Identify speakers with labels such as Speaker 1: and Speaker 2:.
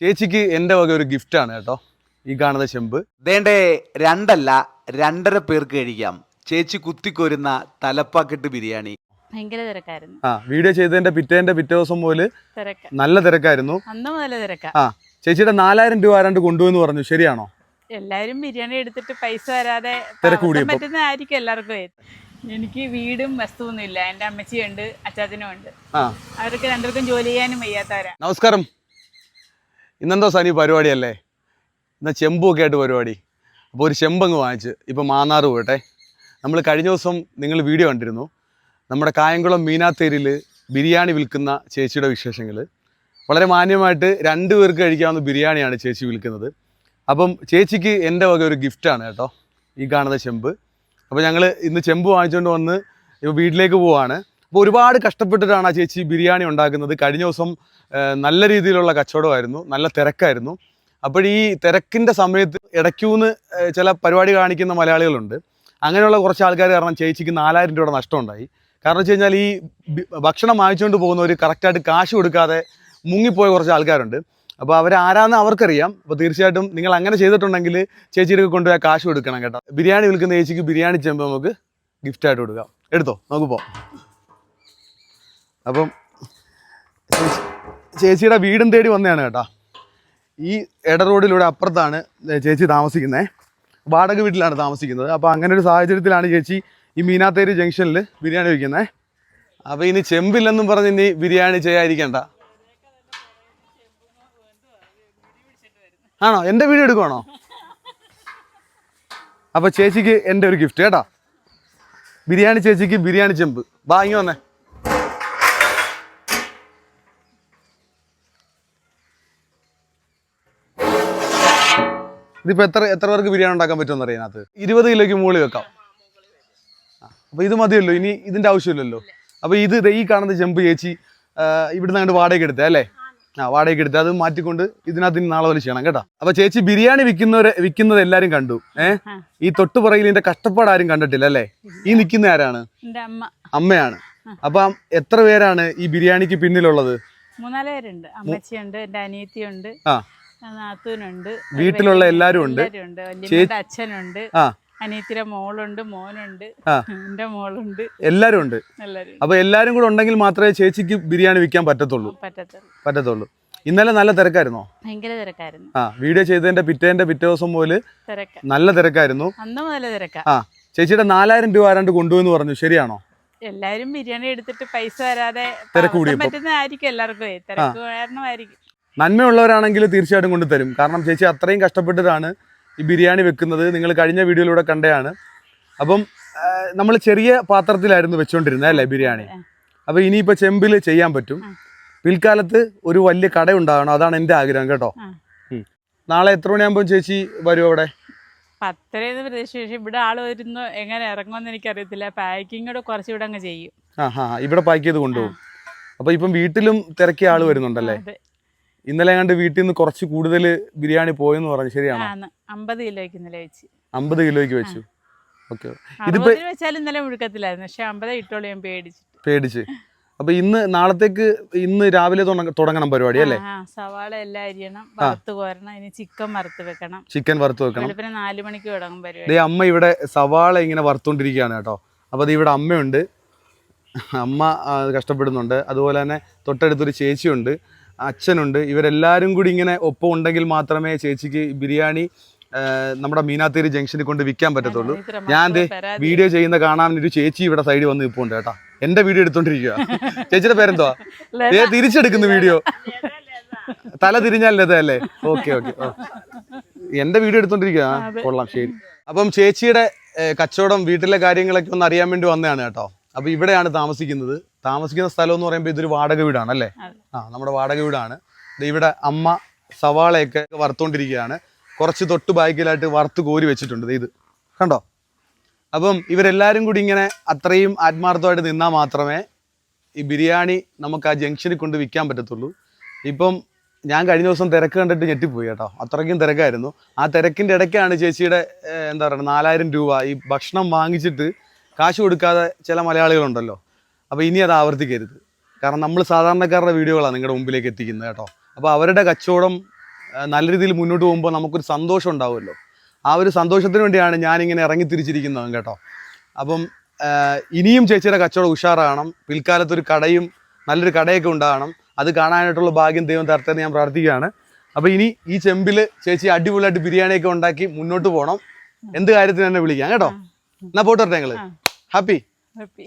Speaker 1: ചേച്ചിക്ക് എന്റെ വക ഒരു ഗിഫ്റ്റാണ് കേട്ടോ. ഈ കാണുന്ന ചെമ്പ്.
Speaker 2: ദേണ്ടേ രണ്ടല്ല രണ്ടര പേർക്ക് കഴിക്കാം. ചേച്ചി കുത്തിക്കൊരുന്ന തലപ്പാക്കെട്ട് ബിരിയാണി.
Speaker 3: ഭയങ്കര തിരക്കായിരുന്നു.
Speaker 1: ആ വീഡിയോ ചെയ്തതിന്റെ പിറ്റേന്റെ പിറ്റേ ദിവസം മുതൽ
Speaker 3: തിരക്ക്.
Speaker 1: നല്ല തിരക്കായിരുന്നു.
Speaker 3: അന്ന് മുതൽ തിരക്കാ.
Speaker 1: ആ ചേച്ചിയുടെ നാലായിരം രൂപ ആരാണ്ട് കൊണ്ടുപോയെന്ന് പറഞ്ഞു. ശരിയാണോ?
Speaker 3: എല്ലാരും ബിരിയാണി എടുത്തിട്ട് പൈസ വരാതെ
Speaker 1: തിരക്ക് കൂടിയപ്പോ.
Speaker 3: പറ്റുന്നതായിരിക്കും എല്ലാവർക്കും എനിക്ക് വീടും വസ്തുവൊന്നും ഇല്ല എന്റെ അമ്മച്ചിയുണ്ട് അച്ചാച്ചനും ഉണ്ട്.
Speaker 1: ആ.
Speaker 3: അവർക്ക് രണ്ടുപേർക്കും ജോലി ചെയ്യാനും വയ്യാത്തവരാ.
Speaker 1: നമസ്കാരം. ഇന്നെന്തോ സനി പരിപാടിയല്ലേ? ഇന്ന് ചെമ്പൊക്കെ ആയിട്ട് പരിപാടി. അപ്പോൾ ഒരു ചെമ്പങ്ങ് വാങ്ങിച്ച് ഇപ്പോൾ മാന്നാറ് പോകട്ടെ നമ്മൾ കഴിഞ്ഞ ദിവസം നിങ്ങൾ വീഡിയോ കണ്ടിരുന്നു. നമ്മുടെ കായംകുളം മീനാത്തേരിയിൽ ബിരിയാണി വിൽക്കുന്ന ചേച്ചിയുടെ വിശേഷങ്ങൾ വളരെ മാന്യമായിട്ട് രണ്ട് പേർക്ക് കഴിക്കാവുന്ന ബിരിയാണിയാണ് ചേച്ചി വിൽക്കുന്നത്. അപ്പം ചേച്ചിക്ക് എന്റെ വക ഒരു ഗിഫ്റ്റാണ് കേട്ടോ ഈ കാണുന്ന ചെമ്പ്. അപ്പോൾ ഞങ്ങൾ ഇന്ന് ചെമ്പ് വാങ്ങിച്ചുകൊണ്ട് വന്ന് വീട്ടിലേക്ക് പോവാണ്. അപ്പോൾ ഒരുപാട് കഷ്ടപ്പെട്ടിട്ടാണ് ആ ചേച്ചി ബിരിയാണി ഉണ്ടാക്കുന്നത്. കഴിഞ്ഞ ദിവസം നല്ല രീതിയിലുള്ള കച്ചവടമായിരുന്നു. നല്ല തിരക്കായിരുന്നു. അപ്പോൾ ഈ തിരക്കിന്റെ സമയത്ത് ഇടയ്ക്കൂന്ന് ചില പരിപാടി കാണിക്കുന്ന മലയാളികളുണ്ട്. അങ്ങനെയുള്ള കുറച്ച് ആൾക്കാർ കാരണം ചേച്ചിക്ക് നാലായിരം രൂപയുടെ നഷ്ടമുണ്ടായി. കാരണം വെച്ച് കഴിഞ്ഞാൽ ഈ ഭക്ഷണം വാങ്ങിച്ചുകൊണ്ട് പോകുന്നവർ കറക്റ്റായിട്ട് കാശ് കൊടുക്കാതെ മുങ്ങിപ്പോയ കുറച്ച് ആൾക്കാരുണ്ട്. അപ്പോൾ അവരാരാന്ന് അവർക്കറിയാം. അപ്പോൾ തീർച്ചയായിട്ടും നിങ്ങൾ അങ്ങനെ ചെയ്തിട്ടുണ്ടെങ്കിൽ ചേച്ചിയുടെ കൊണ്ടുപോയി കാശ് കൊടുക്കണം കേട്ടോ. ബിരിയാണി വിൽക്കുന്ന ചേച്ചിക്ക് ബിരിയാണി ചെമ്പ് നമുക്ക് ഗിഫ്റ്റായിട്ട് കൊടുക്കാം. എടുത്തോ? നമുക്ക് പോവാം. അപ്പം ചേച്ചിയുടെ വീടും തേടി വന്നതാണ് കേട്ടോ. ഈ എട റോഡിലൂടെ അപ്പുറത്താണ് ചേച്ചി താമസിക്കുന്നത് വാടക വീട്ടിലാണ് താമസിക്കുന്നത്. അപ്പോൾ അങ്ങനെ ഒരു സാഹചര്യത്തിലാണ് ചേച്ചി ഈ മീനാത്തേരി ജംഗ്ഷനിൽ ബിരിയാണി വയ്ക്കുന്നത് അപ്പോൾ ഇനി ചെമ്പില്ലെന്നും പറഞ്ഞ് ഇനി ബിരിയാണി ചെയ്യാതിരിക്കണ്ട. ആണോ? എന്റെ വീഡിയോ എടുക്കുവാണോ? അപ്പോൾ ചേച്ചിക്ക് എന്റെ ഒരു ഗിഫ്റ്റ് കേട്ടോ. ബിരിയാണി ചേച്ചിക്ക് ബിരിയാണി ചെമ്പ്. വാങ്ങി വന്നേ. ഇതിപ്പോ എത്ര എത്ര പേർക്ക് ബിരിയാണി ഉണ്ടാക്കാൻ പറ്റുമെന്ന് അറിയാം അത് ഇരുപത് കിലോയ്ക്ക് മുകളിൽ വെക്കാം. അപ്പോൾ അപ്പൊ ഇത് മതിയല്ലോ ഇനി ഇതിന്റെ ആവശ്യമില്ലല്ലോ. അപ്പൊ ഇത് ഈ കാണുന്ന ചെമ്പ് ചേച്ചി ഇവിടുന്ന് അങ്ങോട്ട് വാടകയ്ക്ക് എടുത്തേ അല്ലേ? ആ വാടകയ്ക്ക് എടുത്ത്. അത് മാറ്റിക്കൊണ്ട് ഇതിനകത്ത് ഇനി നാളെ പോലെ ചെയ്യണം കേട്ടോ. അപ്പൊ ചേച്ചി ബിരിയാണി വിൽക്കുന്നവരെ വിൽക്കുന്നത് എല്ലാരും കണ്ടു ഏഹ്. ഈ തൊട്ടുപുറയിൽ ഇതിന്റെ കഷ്ടപ്പാട് ആരും കണ്ടിട്ടില്ല അല്ലേ? ഈ നിൽക്കുന്ന ആരാണ്? അമ്മയാണ്. അപ്പൊ എത്ര പേരാണ് ഈ ബിരിയാണിക്ക് പിന്നിലുള്ളത്?
Speaker 3: മൂന്നാൽ പേരുണ്ട്. അമ്മച്ചിയുണ്ട് എന്റെ അനിയത്തിയുണ്ട്.
Speaker 1: ആ.
Speaker 3: നാത്തൂനുണ്ട്.
Speaker 1: വീട്ടിലുള്ള എല്ലാരും ഉണ്ട്.
Speaker 3: അച്ഛനുണ്ട്. അനിയത്തിയുടെ മോളുണ്ട് മോനുണ്ട്. എന്റെ മോളുണ്ട്.
Speaker 1: എല്ലാരും ഉണ്ട്. അപ്പൊ എല്ലാരും കൂടെ ഉണ്ടെങ്കിൽ മാത്രമേ ചേച്ചിക്ക് ബിരിയാണി വിൽക്കാൻ പറ്റത്തുള്ളൂ.
Speaker 3: പറ്റത്തുള്ളൂ.
Speaker 1: ഇന്നലെ നല്ല തിരക്കായിരുന്നോ?
Speaker 3: ഭയങ്കര തിരക്കായിരുന്നു.
Speaker 1: ആ വീഡിയോ ചെയ്തതിന്റെ പിറ്റേന്റെ പിറ്റേ ദിവസം
Speaker 3: പോലെ
Speaker 1: നല്ല തിരക്കായിരുന്നു.
Speaker 3: അന്ന് മുതൽ തിരക്കാ.
Speaker 1: ആ ചേച്ചിയുടെ നാലായിരം രൂപ ആരാണ്ട് കൊണ്ടുപോയെന്ന് പറഞ്ഞു. ശരിയാണോ?
Speaker 3: എല്ലാരും ബിരിയാണി എടുത്തിട്ട് പൈസ വരാതെ
Speaker 1: തിരക്ക്.
Speaker 3: പറ്റുന്നതായിരിക്കും എല്ലാവർക്കും. തിരക്ക് കാരണമായിരിക്കും.
Speaker 1: നന്മയുള്ളവരാണെങ്കിൽ തീർച്ചയായിട്ടും കൊണ്ടുതരും കാരണം ചേച്ചി അത്രയും കഷ്ടപ്പെട്ടിട്ടാണ് ഈ ബിരിയാണി വെക്കുന്നത്. നിങ്ങൾ കഴിഞ്ഞ വീഡിയോയിലൂടെ കണ്ടതാണ് അപ്പം നമ്മൾ ചെറിയ പാത്രത്തിലായിരുന്നു വെച്ചുകൊണ്ടിരുന്നത് അല്ലേ ബിരിയാണി? അപ്പോൾ ഇനിയിപ്പോൾ ചെമ്പിൽ ചെയ്യാൻ പറ്റും. പിൽക്കാലത്ത് ഒരു വലിയ കട ഉണ്ടാകണം. അതാണ് എന്റെ ആഗ്രഹം കേട്ടോ. നാളെ എത്ര മണിയാകുമ്പോൾ ചേച്ചി വരും അവിടെ?
Speaker 3: പത്തരയെന്ന് പ്രതീക്ഷിച്ചു. ഇവിടെ ആൾ വരുന്നു. എങ്ങനെ ഇറങ്ങുമെന്ന് എനിക്കറിയത്തില്ല. പാക്കിംഗ് കൂടെ കുറച്ച് ഇവിടെ അങ്ങ് ചെയ്യും.
Speaker 1: ആ ഹാ ഇവിടെ പാക്ക് ചെയ്ത് കൊണ്ടുപോകും. അപ്പൊ ഇപ്പം വീട്ടിലും തിരക്കിയ ആൾ വരുന്നുണ്ടല്ലേ? ഇന്നലെ കണ്ട് വീട്ടിൽ നിന്ന് കുറച്ച് കൂടുതൽ ബിരിയാണി പോയെന്ന് പറഞ്ഞു. ശരിയാണോ?
Speaker 3: അമ്പത് കിലോയ്ക്ക് ഇന്നലെ വെച്ച്.
Speaker 1: അമ്പത് കിലോയ്ക്ക് വെച്ചു. ഓക്കെ. ഇതിപ്പോ
Speaker 3: വെച്ചാൽ ഇന്നലെ മുഴുക്കത്തില്ലായിരുന്നു പക്ഷെ അമ്പത് ഇട്ടോളൂ ഞാൻ പേടിച്ചിട്ട്
Speaker 1: പേടിച്ച്. അപ്പൊ ഇന്ന് നാളത്തേക്ക് ഇന്ന് രാവിലെ തുടങ്ങണം പരിപാടി അല്ലേ?
Speaker 3: സവാള എല്ലാം അരിയണം വറുത്ത് കോരണം ഇനി ചിക്കൻ വറുത്ത് വെക്കണം.
Speaker 1: ചിക്കൻ വറുത്ത് വെക്കണം.
Speaker 3: പിന്നെ നാല് മണിക്ക് തുടങ്ങും പരിപാടി.
Speaker 1: അമ്മ ഇവിടെ സവാള ഇങ്ങനെ വറുത്തോണ്ടിരിക്കുകയാണ് കേട്ടോ. അപ്പൊ അത് ഇവിടെ അമ്മയുണ്ട്. അമ്മ കഷ്ടപ്പെടുന്നുണ്ട്. അതുപോലെ തന്നെ തൊട്ടടുത്തൊരു ചേച്ചിയുണ്ട്. അച്ഛനുണ്ട്. ഇവരെല്ലാവരും കൂടി ഇങ്ങനെ ഒപ്പം ഉണ്ടെങ്കിൽ മാത്രമേ ചേച്ചിക്ക് ബിരിയാണി നമ്മുടെ മീനാത്തേരി ജംഗ്ഷനിൽ കൊണ്ട് വിൽക്കാൻ പറ്റത്തുള്ളൂ. ഞാൻ വീഡിയോ ചെയ്യുന്ന കാണാൻ ഒരു ചേച്ചി ഇവിടെ സൈഡിൽ വന്ന് നിൽപ്പുണ്ട് കേട്ടാ. എന്റെ വീഡിയോ എടുത്തോണ്ടിരിക്കുക ചേച്ചിയുടെ പേരെന്തോ. തിരിച്ചെടുക്കുന്ന വീഡിയോ. തല തിരിഞ്ഞാൽ ലത അല്ലേ? Okay okay. എന്റെ വീഡിയോ എടുത്തോണ്ടിരിക്കുക കൊള്ളാം ശരി. അപ്പം ചേച്ചിയുടെ കച്ചവടം വീട്ടിലെ കാര്യങ്ങളൊക്കെ ഒന്ന് അറിയാൻ വേണ്ടി വന്നതാണ് കേട്ടോ. അപ്പൊ ഇവിടെയാണ് താമസിക്കുന്നത്. താമസിക്കുന്ന സ്ഥലം എന്ന് പറയുമ്പോൾ ഇതൊരു വാടക വീടാണ് അല്ലേ? ആ നമ്മുടെ വാടക വീടാണ്. ഇവിടെ അമ്മ സവാളയൊക്കെ വറുത്തോണ്ടിരിക്കുകയാണ് കുറച്ച് തൊട്ട് ബാക്കിലായിട്ട് വറുത്ത് കോരി വെച്ചിട്ടുണ്ട് ഇത്. കണ്ടോ? അപ്പം ഇവരെല്ലാവരും കൂടി ഇങ്ങനെ അത്രയും ആത്മാർത്ഥമായിട്ട് നിന്നാൽ മാത്രമേ ഈ ബിരിയാണി നമുക്ക് ആ ജംഗ്ഷനിൽ കൊണ്ട് വിൽക്കാൻ പറ്റത്തുള്ളൂ. ഇപ്പം ഞാൻ കഴിഞ്ഞ ദിവസം തിരക്ക് കണ്ടിട്ട് ഞെട്ടിപ്പോയി കേട്ടോ. അത്രയ്ക്കും തിരക്കായിരുന്നു. ആ തിരക്കിന്റെ ഇടയ്ക്കാണ് ചേച്ചിയുടെ എന്താ പറയുക നാലായിരം രൂപ ഈ ഭക്ഷണം വാങ്ങിച്ചിട്ട് കാശ് കൊടുക്കാതെ ചില മലയാളികളുണ്ടല്ലോ. അപ്പോൾ ഇനി അത് ആവർത്തിക്കരുത്. കാരണം നമ്മൾ സാധാരണക്കാരുടെ വീഡിയോകളാണ് നിങ്ങളുടെ മുമ്പിലേക്ക് എത്തിക്കുന്നത് കേട്ടോ. അപ്പോൾ അവരുടെ കച്ചവടം നല്ല രീതിയിൽ മുന്നോട്ട് പോകുമ്പോൾ നമുക്കൊരു സന്തോഷം ഉണ്ടാവുമല്ലോ. ആ ഒരു സന്തോഷത്തിന് വേണ്ടിയാണ് ഞാനിങ്ങനെ ഇറങ്ങി തിരിച്ചിരിക്കുന്നത് കേട്ടോ. അപ്പം ഇനിയും ചേച്ചിയുടെ കച്ചവടം ഉഷാറാകണം. പിൽക്കാലത്തൊരു കടയും നല്ലൊരു കടയൊക്കെ ഉണ്ടാകണം. അത് കാണാനായിട്ടുള്ള ഭാഗ്യം ദൈവം എന്ന് ഞാൻ പ്രാർത്ഥിക്കുകയാണ്. അപ്പോൾ ഇനി ഈ ചെമ്പിൽ ചേച്ചി അടിപൊളിയായിട്ട് ബിരിയാണിയൊക്കെ ഉണ്ടാക്കി മുന്നോട്ട് പോകണം എന്ത് കാര്യത്തിന് എന്നെ വിളിക്കാം കേട്ടോ? എന്നാ പോട്ടെ ഞങ്ങൾ ഹാപ്പി
Speaker 3: ഹാപ്പി